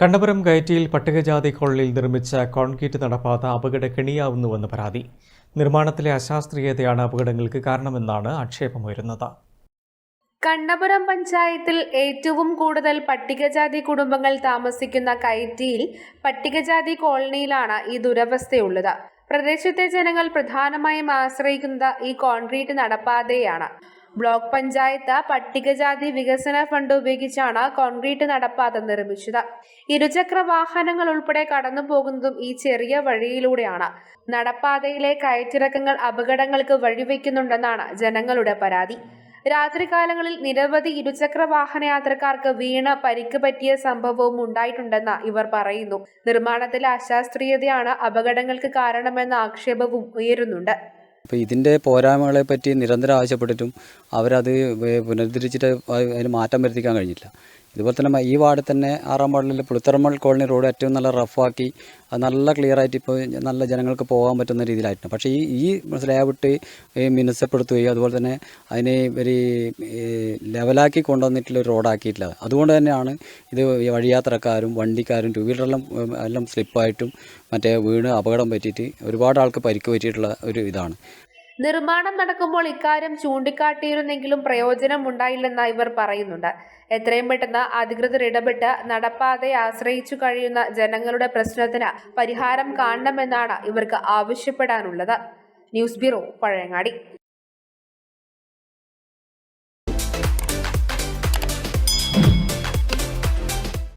കണ്ണപുരം കയറ്റിയിൽ പട്ടികജാതി കോളനിയിൽ നിർമ്മിച്ച കോൺക്രീറ്റ് നടപ്പാത അപകടക്കെണിയാവുന്നുവെന്ന് പരാതി. നിർമ്മാണത്തിലെ അശാസ്ത്രീയതയാണ് അപകടങ്ങൾക്ക് കാരണമെന്നാണ് ആക്ഷേപമുയരുന്നത്. കണ്ണപുരം പഞ്ചായത്തിൽ ഏറ്റവും കൂടുതൽ പട്ടികജാതി കുടുംബങ്ങൾ താമസിക്കുന്ന കയറ്റിയിൽ പട്ടികജാതി കോളനിയിലാണ് ഈ ദുരവസ്ഥയുള്ളത്. പ്രദേശത്തെ ജനങ്ങൾ പ്രധാനമായും ആശ്രയിക്കുന്നത് ഈ കോൺക്രീറ്റ് നടപ്പാതയാണ്. ബ്ലോക്ക് പഞ്ചായത്ത് പട്ടികജാതി വികസന ഫണ്ട് ഉപയോഗിച്ചാണ് കോൺക്രീറ്റ് നടപ്പാത നിർമ്മിച്ചത്. ഇരുചക്ര വാഹനങ്ങൾ ഉൾപ്പെടെ കടന്നു പോകുന്നതും ഈ ചെറിയ വഴിയിലൂടെയാണ്. നടപ്പാതയിലെ കയറ്റിറക്കങ്ങൾ അപകടങ്ങൾക്ക് വഴിവെക്കുന്നുണ്ടെന്നാണ് ജനങ്ങളുടെ പരാതി. രാത്രികാലങ്ങളിൽ നിരവധി ഇരുചക്ര വാഹന യാത്രക്കാർക്ക് വീണ പരിക്ക് പറ്റിയ സംഭവവും ഉണ്ടായിട്ടുണ്ടെന്ന് ഇവർ പറയുന്നു. നിർമ്മാണത്തിലെ അശാസ്ത്രീയതയാണ് അപകടങ്ങൾക്ക് കാരണമെന്ന ആക്ഷേപവും ഉയരുന്നുണ്ട്. അപ്പോൾ ഇതിന്റെ പോരായ്മകളെ പറ്റി നിരന്തരം ആവശ്യപ്പെട്ടിട്ടും അവരത് പുനരുദ്ധരിച്ചിട്ട് അത് അതിന് മാറ്റം വരുത്തിക്കാൻ കഴിഞ്ഞില്ല. ഇതുപോലെ തന്നെ ഈ വാർഡിൽ തന്നെ ആറാം വാർഡിൽ പുളിത്തറമൾ കോളനി റോഡ് ഏറ്റവും നല്ല റഫാക്കി അത് നല്ല ക്ലിയർ ആയിട്ട് ഇപ്പോൾ നല്ല ജനങ്ങൾക്ക് പോകാൻ പറ്റുന്ന രീതിയിലായിട്ടുണ്ട്. പക്ഷേ ഈ ഈ സ്ലാബ് ഇട്ട് ഈ മിനുസപ്പെടുത്തുകയും അതുപോലെ തന്നെ അതിനെ ഒരു ലെവലാക്കി കൊണ്ടുവന്നിട്ടുള്ള റോഡാക്കിയിട്ടില്ല അതുകൊണ്ട് തന്നെയാണ് ഇത് വഴിയാത്രക്കാരും വണ്ടിക്കാരും ടു വീലറെല്ലാം എല്ലാം സ്ലിപ്പായിട്ടും മറ്റേ വീണ് അപകടം പറ്റിയിട്ട് ഒരുപാട് ആൾക്ക് പരിക്ക് പറ്റിയിട്ടുള്ള ഒരു ഇതാണ്. നിർമ്മാണം നടക്കുമ്പോൾ ഇക്കാര്യം ചൂണ്ടിക്കാട്ടിയിരുന്നെങ്കിലും പ്രയോജനം ഉണ്ടായില്ലെന്ന് ഇവർ പറയുന്നുണ്ട്. എത്രയും പെട്ടെന്ന് അധികൃതർ ഇടപെട്ട് നടപ്പാതെ ആശ്രയിച്ചു കഴിയുന്ന ജനങ്ങളുടെ പ്രശ്നത്തിന് പരിഹാരം കാണണമെന്നാണ് ഇവർക്ക് ആവശ്യപ്പെടാനുള്ളത്. News bureau Pazhayangadi.